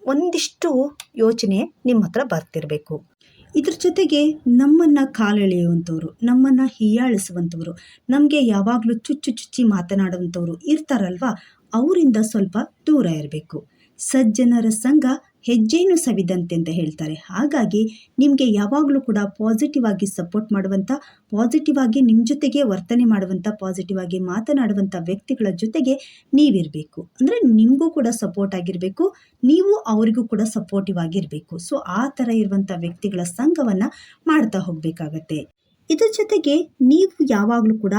ಒಂದಿಷ್ಟು ಯೋಚನೆ ನಿಮ್ಮ ಹತ್ರ ಬರ್ತಿರಬೇಕು. ಇದ್ರ ಜೊತೆಗೆ ನಮ್ಮನ್ನು ಕಾಲೆಳೆಯುವಂಥವ್ರು, ನಮ್ಮನ್ನು ಹೀಯಾಳಿಸುವಂಥವ್ರು, ನಮಗೆ ಯಾವಾಗಲೂ ಚುಚ್ಚು ಚುಚ್ಚಿ ಮಾತನಾಡುವಂಥವ್ರು ಇರ್ತಾರಲ್ವ, ಅವರಿಂದ ಸ್ವಲ್ಪ ದೂರ ಇರಬೇಕು. ಸಜ್ಜನರ ಸಂಘ ಹೆಜ್ಜೆಯನ್ನು ಸವಿದಂತೆ ಅಂತ ಹೇಳ್ತಾರೆ. ಹಾಗಾಗಿ ನಿಮಗೆ ಯಾವಾಗಲೂ ಕೂಡ ಪಾಸಿಟಿವ್ ಆಗಿ ಸಪೋರ್ಟ್ ಮಾಡುವಂಥ ಪಾಸಿಟಿವ್ ಆಗಿ ನಿಮ್ಮ ಜೊತೆಗೆ ವರ್ತನೆ ಮಾಡುವಂಥ ಪಾಸಿಟಿವ್ ಆಗಿ ಮಾತನಾಡುವಂಥ ವ್ಯಕ್ತಿಗಳ ಜೊತೆಗೆ ನೀವಿರಬೇಕು. ಅಂದರೆ ನಿಮಗೂ ಕೂಡ ಸಪೋರ್ಟ್ ಆಗಿರಬೇಕು, ನೀವು ಅವರಿಗೂ ಕೂಡ ಸಪೋರ್ಟಿವ್ ಆಗಿರಬೇಕು. ಸೊ ಆ ಥರ ಇರುವಂಥ ವ್ಯಕ್ತಿಗಳ ಸಂಘವನ್ನು ಮಾಡ್ತಾ ಹೋಗಬೇಕಾಗತ್ತೆ. ಇದರ ಜೊತೆಗೆ ನೀವು ಯಾವಾಗಲೂ ಕೂಡ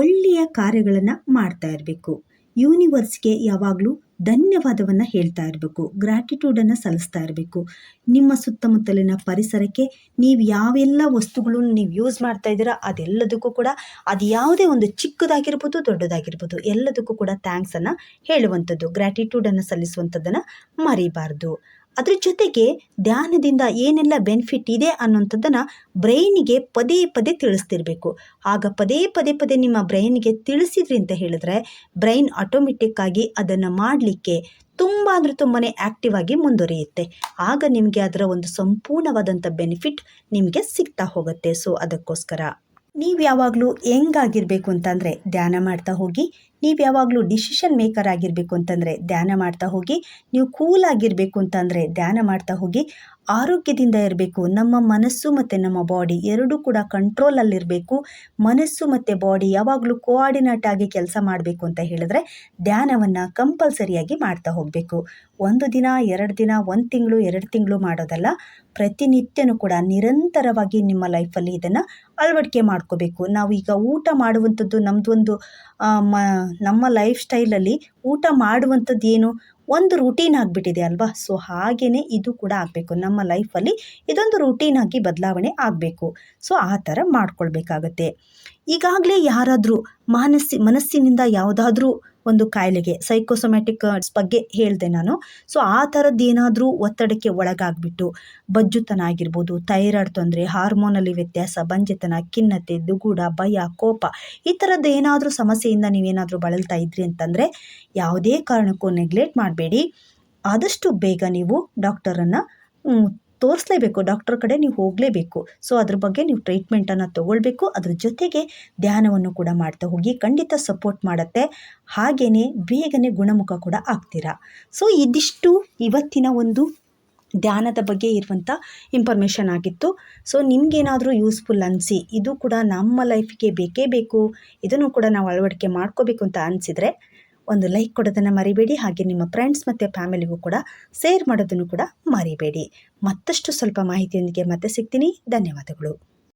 ಒಳ್ಳೆಯ ಕಾರ್ಯಗಳನ್ನು ಮಾಡ್ತಾ ಇರಬೇಕು. ಯೂನಿವರ್ಸ್ಗೆ ಯಾವಾಗಲೂ ಧನ್ಯವಾದವನ್ನು ಹೇಳ್ತಾ ಇರಬೇಕು ಗ್ರ್ಯಾಟಿಟ್ಯೂಡನ್ನು ಸಲ್ಲಿಸ್ತಾ ಇರಬೇಕು. ನಿಮ್ಮ ಸುತ್ತಮುತ್ತಲಿನ ಪರಿಸರಕ್ಕೆ ನೀವು ಯಾವೆಲ್ಲ ವಸ್ತುಗಳನ್ನು ನೀವು ಯೂಸ್ ಮಾಡ್ತಾ ಇದ್ದೀರಾ ಅದೆಲ್ಲದಕ್ಕೂ ಕೂಡ ಅದು ಯಾವುದೇ ಒಂದು ಚಿಕ್ಕದಾಗಿರ್ಬೋದು ದೊಡ್ಡದಾಗಿರ್ಬೋದು ಎಲ್ಲದಕ್ಕೂ ಕೂಡ ಥ್ಯಾಂಕ್ಸನ್ನು ಹೇಳುವಂಥದ್ದು ಗ್ರ್ಯಾಟಿಟ್ಯೂಡನ್ನು ಸಲ್ಲಿಸುವಂಥದ್ದನ್ನು ಮರಿಬಾರ್ದು. ಅದ್ರ ಜೊತೆಗೆ ಧ್ಯಾನದಿಂದ ಏನೆಲ್ಲ ಬೆನಿಫಿಟ್ ಇದೆ ಅನ್ನೋಂಥದ್ದನ್ನು ಬ್ರೈನಿಗೆ ಪದೇ ಪದೇ ತಿಳಿಸ್ತಿರ್ಬೇಕು. ಆಗ ಪದೇ ಪದೇ ಪದೇ ನಿಮ್ಮ ಬ್ರೈನ್ಗೆ ತಿಳಿಸಿದ್ರಿ ಅಂತ ಹೇಳಿದ್ರೆ ಬ್ರೈನ್ ಆಟೋಮೆಟಿಕ್ಕಾಗಿ ಅದನ್ನು ಮಾಡಲಿಕ್ಕೆ ತುಂಬ ಅಂದರೆ ತುಂಬಾ ಆ್ಯಕ್ಟಿವ್ ಆಗಿ ಮುಂದುವರಿಯುತ್ತೆ. ಆಗ ನಿಮಗೆ ಅದರ ಒಂದು ಸಂಪೂರ್ಣವಾದಂಥ ಬೆನಿಫಿಟ್ ನಿಮಗೆ ಸಿಗ್ತಾ ಹೋಗುತ್ತೆ. ಸೊ ಅದಕ್ಕೋಸ್ಕರ. ನೀವು ಯಾವಾಗಲೂ ಹೆಂಗಾಗಿರಬೇಕು ಅಂತಂದರೆ ಧ್ಯಾನ ಮಾಡ್ತಾ ಹೋಗಿ ನೀವು ಯಾವಾಗಲೂ ಡಿಸಿಷನ್ ಮೇಕರ್ ಆಗಿರಬೇಕು ಅಂತಂದರೆ ಧ್ಯಾನ ಮಾಡ್ತಾ ಹೋಗಿ, ನೀವು ಕೂಲ್ ಆಗಿರಬೇಕು ಅಂತಂದರೆ ಧ್ಯಾನ ಮಾಡ್ತಾ ಹೋಗಿ ಆರೋಗ್ಯದಿಂದ ಇರಬೇಕು, ನಮ್ಮ ಮನಸ್ಸು ಮತ್ತು ನಮ್ಮ ಬಾಡಿ ಎರಡೂ ಕೂಡ ಕಂಟ್ರೋಲಲ್ಲಿರಬೇಕು ಮನಸ್ಸು ಮತ್ತು ಬಾಡಿ ಯಾವಾಗಲೂ ಕೋಆರ್ಡಿನೇಟ್ ಆಗಿ ಕೆಲಸ ಮಾಡಬೇಕು ಅಂತ ಹೇಳಿದ್ರೆ ಧ್ಯಾನವನ್ನು ಕಂಪಲ್ಸರಿಯಾಗಿ ಮಾಡ್ತಾ ಹೋಗಬೇಕು. ಒಂದು ದಿನ, ಎರಡು ದಿನ, ಒಂದು ತಿಂಗಳು, ಎರಡು ತಿಂಗಳು ಮಾಡೋದಲ್ಲ, ಪ್ರತಿನಿತ್ಯನೂ ಕೂಡ ನಿರಂತರವಾಗಿ ನಿಮ್ಮ ಲೈಫಲ್ಲಿ ಇದನ್ನು ಅಳವಡಿಕೆ ಮಾಡ್ಕೋಬೇಕು. ನಾವು ಈಗ ಊಟ ಮಾಡುವಂಥದ್ದು ನಮ್ಮದೊಂದು ಮ, ನಮ್ಮ ಲೈಫ್ ಸ್ಟೈಲಲ್ಲಿ ಊಟ ಮಾಡುವಂಥದ್ದು ಏನು? ಒಂದು ರೂಟೀನ್ ಆಗಿಬಿಟ್ಟಿದೆ ಅಲ್ವಾ? ಸೊ ಹಾಗೆಯೇ ಇದು ಕೂಡ ಆಗಬೇಕು. ನಮ್ಮ ಲೈಫಲ್ಲಿ ಇದೊಂದು ರೂಟೀನಾಗಿ ಬದಲಾವಣೆ ಆಗಬೇಕು. ಸೊ ಆ ಥರ ಮಾಡ್ಕೊಳ್ಬೇಕಾಗತ್ತೆ. ಈಗಾಗಲೇ ಯಾರಾದರೂ ಮಾನಸ್ಸಿ ಮನಸ್ಸಿನಿಂದ ಯಾವುದಾದ್ರೂ ಒಂದು ಕಾಯಿಲೆಗೆ ಸೈಕೋಸೊಮ್ಯಾಟಿಕ್ ಬಗ್ಗೆ ಹೇಳಿದೆ ನಾನು. ಸೊ ಆ ಥರದ್ದು ಏನಾದರೂ ಒತ್ತಡಕ್ಕೆ ಒಳಗಾಗ್ಬಿಟ್ಟು, ಬಜ್ಜುತನ ಆಗಿರ್ಬೋದು ಥೈರಾಯ್ಡ್ ತೊಂದರೆ ಹಾರ್ಮೋನಲ್ಲಿ ವ್ಯತ್ಯಾಸ, ಬಂಜೆತನ, ಖಿನ್ನತೆ, ದುಗುಡ, ಭಯ, ಕೋಪ, ಈ ಥರದ್ದು ಏನಾದರೂ ಸಮಸ್ಯೆಯಿಂದ ನೀವೇನಾದರೂ ಬಳಲ್ತಾ ಇದ್ರಿ ಅಂತಂದರೆ, ಯಾವುದೇ ಕಾರಣಕ್ಕೂ ನೆಗ್ಲೆಕ್ಟ್ ಮಾಡಬೇಡಿ. ಆದಷ್ಟು ಬೇಗ ನೀವು ಡಾಕ್ಟರನ್ನು ತೋರಿಸ್ಲೇಬೇಕು. ಡಾಕ್ಟರ್ ಕಡೆ ನೀವು ಹೋಗಲೇಬೇಕು. ಸೊ ಅದ್ರ ಬಗ್ಗೆ ನೀವು ಟ್ರೀಟ್ಮೆಂಟನ್ನು ತೊಗೊಳ್ಬೇಕು. ಅದ್ರ ಜೊತೆಗೆ ಧ್ಯಾನವನ್ನು ಕೂಡ ಮಾಡ್ತಾ ಹೋಗಿ ಖಂಡಿತ ಸಪೋರ್ಟ್ ಮಾಡುತ್ತೆ. ಹಾಗೆಯೇ ಬೇಗನೆ ಗುಣಮುಖ ಕೂಡ ಆಗ್ತೀರಾ. ಸೊ ಇದಿಷ್ಟು ಇವತ್ತಿನ ಒಂದು ಧ್ಯಾನದ ಬಗ್ಗೆ ಇರುವಂಥ ಇನ್ಫಾರ್ಮೇಷನ್ ಆಗಿತ್ತು. ಸೊ ನಿಮಗೇನಾದರೂ ಯೂಸ್ಫುಲ್ ಅನಿಸಿ, ಇದು ಕೂಡ ನಮ್ಮ ಲೈಫ್ಗೆ ಬೇಕೇ ಬೇಕು, ಇದನ್ನು ಕೂಡ ನಾವು ಅಳವಡಿಕೆ ಮಾಡ್ಕೋಬೇಕು ಅಂತ ಅನಿಸಿದರೆ ಒಂದು ಲೈಕ್ ಕೊಡೋದನ್ನು ಮರಿಬೇಡಿ. ಹಾಗೆ ನಿಮ್ಮ ಫ್ರೆಂಡ್ಸ್ ಮತ್ತು ಫ್ಯಾಮಿಲಿಗೂ ಕೂಡ ಶೇರ್ ಮಾಡೋದನ್ನು ಕೂಡ ಮರಿಬೇಡಿ. ಮತ್ತಷ್ಟು ಸ್ವಲ್ಪ ಮಾಹಿತಿಯೊಂದಿಗೆ ಮತ್ತೆ ಸಿಗ್ತೀನಿ. ಧನ್ಯವಾದಗಳು.